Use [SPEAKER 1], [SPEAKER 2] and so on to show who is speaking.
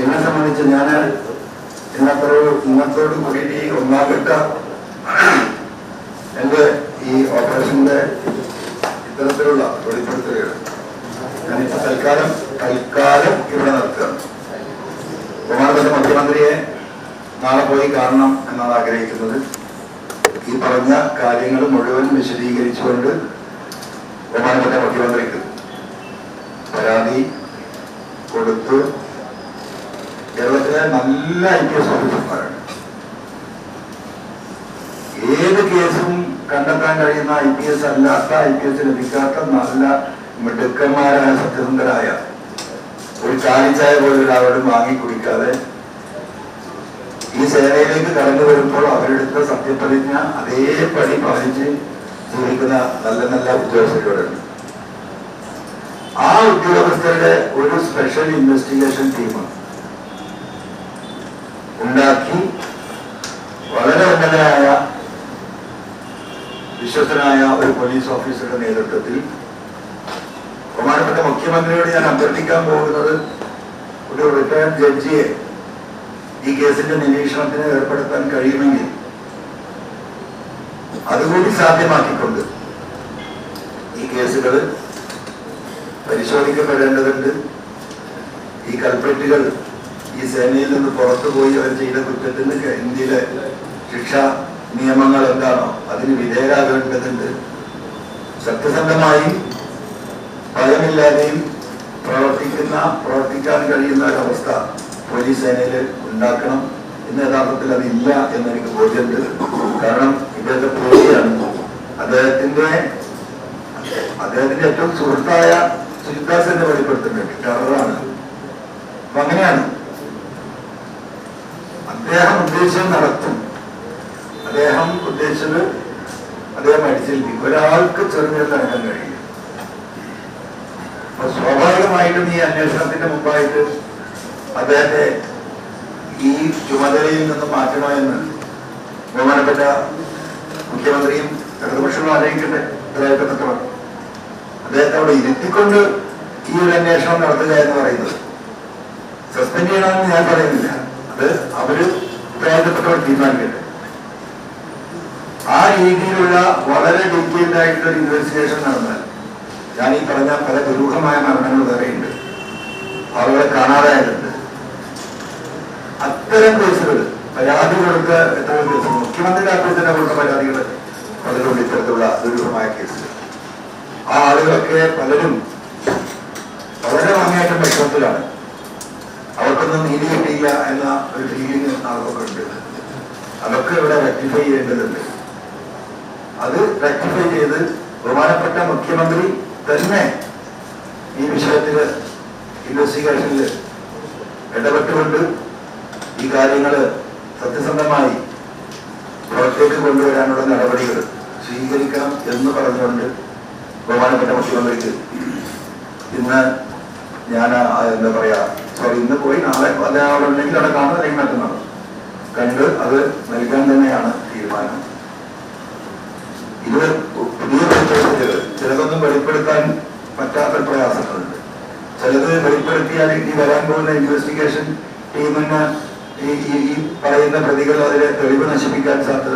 [SPEAKER 1] എന്നെ സംബന്ധിച്ച് ഞാൻ ഇന്നത്തെ ഇന്നത്തോട് കൂടിയിട്ട് ഈ ഒന്നാംഘട്ട എന്റെ ഈ ഓപ്പറേഷന്റെ ഇത്തരത്തിലുള്ള വെളിപ്പെടുത്തലുകൾ ഞാനിപ്പോൾ തൽക്കാലം തൽക്കാലം ഇവിടെ നിർത്തുകയാണ് ബഹുമാനപ്പെട്ട മുഖ്യമന്ത്രിയെ നാളെ പോയി കാണണം എന്നാണ് ആഗ്രഹിക്കുന്നത്. ഈ പറഞ്ഞ കാര്യങ്ങൾ മുഴുവൻ വിശദീകരിച്ചുകൊണ്ട് ബഹുമാനപ്പെട്ട മുഖ്യമന്ത്രിക്ക് പരാതി കൊടുത്ത് കേരളത്തിലെ നല്ല ഐ പി എസ് ഓഫീസർമാരാണ് ഏത് കേസും കണ്ടെത്താൻ കഴിയുന്ന ഐ പി എസ് അല്ലാത്ത ഐ പി എസ് ലഭിക്കാത്ത നല്ല മിടുക്കന്മാരായ സത്യസന്ധരായ ഒരു കാലിച്ചായ പോലും ഒരാളോട് വാങ്ങി കുടിക്കാതെ ഈ സേനയിലേക്ക് കടന്നു വരുമ്പോൾ അവരെടുത്ത സത്യപ്രതിജ്ഞ അതേപടി പാലിച്ച് ജീവിക്കുന്ന നല്ല നല്ല ഉദ്യോഗസ്ഥരോടുണ്ട് ആ ഉദ്യോഗസ്ഥരുടെ ഒരു സ്പെഷ്യൽ ഇൻവെസ്റ്റിഗേഷൻ ടീം ഉണ്ടാക്കി വളരെ ഉന്നതനായ വിശ്വസ്തനായ ഒരു പോലീസ് ഓഫീസറുടെ നേതൃത്വത്തിൽ ബഹുമാനപ്പെട്ട മുഖ്യമന്ത്രിയോട് ഞാൻ അഭ്യർത്ഥിക്കാൻ പോകുന്നത് ഒരു റിട്ടയർഡ് ജഡ്ജിയെ ഈ കേസിന്റെ നിരീക്ഷണത്തിന് ഏർപ്പെടുത്താൻ കഴിയുമെങ്കിൽ അതുകൂടി സാധ്യമാക്കിക്കൊണ്ട് ഈ കേസുകൾ പരിശോധിക്കപ്പെടേണ്ടതുണ്ട്. ഈ കൽപ്പറ്റുകൾ ഈ സേനയിൽ നിന്ന് പുറത്തു പോയി അവർ ചെയ്ത കുറ്റത്തിന് ഇന്ത്യയിലെ ശിക്ഷാ നിയമങ്ങൾ എന്താണോ അതിന് വിധേയരാകേണ്ടതുണ്ട്. സത്യസന്ധമായി ഭയമില്ലാതെയും പ്രവർത്തിക്കുന്ന പ്രവർത്തിക്കാൻ കഴിയുന്ന ഒരവസ്ഥ പോലീസ് സേനയിൽ ഉണ്ടാക്കണം ഇന്ന് യഥാർത്ഥത്തിൽ അതില്ല എന്ന് എനിക്ക് ബോധ്യമുണ്ട്. കാരണം ഇദ്ദേഹത്തെ പോലെയാണ് അദ്ദേഹത്തിന്റെ അദ്ദേഹത്തിന്റെ ഏറ്റവും സുഹൃത്തായ സുജിദാസ് എന്നെ വെളിപ്പെടുത്തുന്നുണ്ട്. ടെററാണ്. അപ്പൊ അങ്ങനെയാണ്. അദ്ദേഹം ഉദ്ദേശം നടത്തും. അദ്ദേഹം ഉദ്ദേശിച്ചത് അദ്ദേഹം അടിച്ചേൽപ്പിക്കും. ഒരാൾക്ക് ചെറുനിരൽ നടക്കാൻ കഴിയും അപ്പൊ സ്വാഭാവികമായിട്ടും ഈ അന്വേഷണത്തിന്റെ മുമ്പായിട്ട് അദ്ദേഹത്തെ ഈ ചുമതലയിൽ നിന്ന് മാറ്റണമെന്ന് ബഹുമാനപ്പെട്ട മുഖ്യമന്ത്രിയും ഇടതുപക്ഷങ്ങളും ആലോചിക്കട്ടെ. ഉത്തരവാദിത്തപ്പെട്ടവർ അദ്ദേഹത്തെ അവിടെ ഇരുത്തിക്കൊണ്ട് ഈ ഒരു അന്വേഷണം നടത്തുക എന്ന് പറയുന്നത്. സസ്പെൻഡ് ചെയ്യണമെന്ന് ഞാൻ പറയുന്നില്ല. അത് അവർ ഉത്തരവാദിത്തപ്പെട്ടവർ തീരുമാനിക്കട്ടെ ആ രീതിയിലുള്ള വളരെ ഡീറ്റെയിൽഡ് ആയിട്ടുള്ള ഇൻവെസ്റ്റിഗേഷൻ നടന്നാൽ ഞാൻ ഈ പറഞ്ഞ പല ദുരൂഹമായ മരണങ്ങൾ വേറെയുണ്ട് ആളുകളെ കാണാതായതുണ്ട് അത്തരം കേസുകൾ പരാതികൾക്ക് എത്ര കേസ് മുഖ്യമന്ത്രി തന്നെ കൊടുത്ത പരാതികൾ പലരുണ്ട് ഇത്തരത്തിലുള്ള ദുരൂഹമായ കേസുകൾ. ആ ആളുകളൊക്കെ പലരും വളരെ അങ്ങേയറ്റം വിഷമത്തിലാണ് അവർക്കൊന്നും നീതി കിട്ടിയില്ല എന്ന ഒരു ഫീലിംഗ് ആളുകൾക്ക് ഉണ്ട് അതൊക്കെ ഇവിടെ റെക്ടിഫൈ ചെയ്യേണ്ടതുണ്ട്. അത് റെക്ടിഫൈ ചെയ്ത് ബഹുമാനപ്പെട്ട മുഖ്യമന്ത്രി തന്നെ ഈ വിഷയത്തിൽ ഇൻവെസ്റ്റിഗേഷനിൽ ഇടപെട്ടുകൊണ്ട് ഈ കാര്യങ്ങൾ സത്യസന്ധമായി പുറത്തേക്ക് കൊണ്ടുവരാനുള്ള നടപടികൾ സ്വീകരിക്കണം എന്ന് പറഞ്ഞുകൊണ്ട് ബഹുമാനപ്പെട്ട മുഖ്യമന്ത്രിക്ക് ഇന്ന് ഞാൻ എന്താ പറയാ സോറി ഇന്ന് പോയി നാളെ അദ്ദേഹം അവിടെ ഉണ്ടെങ്കിൽ അവിടെ അല്ലെങ്കിൽ മറ്റന്നാൾ കണ്ട് അത് നൽകാൻ തന്നെയാണ് തീരുമാനം. ഇത് പുതിയ പരിചയത്തിൽ ചിലതൊന്നും വെളിപ്പെടുത്താൻ പറ്റാത്ത പ്രയാസങ്ങളുണ്ട്. ചിലത് വെളിപ്പെടുത്തിയാൽ ഇനി വരാൻ പോകുന്ന ഇൻവെസ്റ്റിഗേഷൻ ടീമിന് ഈ ഈ പറയുന്ന പ്രതികൾ അതിലെ തെളിവ് നശിപ്പിക്കാൻ സാധ്യതയുള്ളതുകൊണ്ട്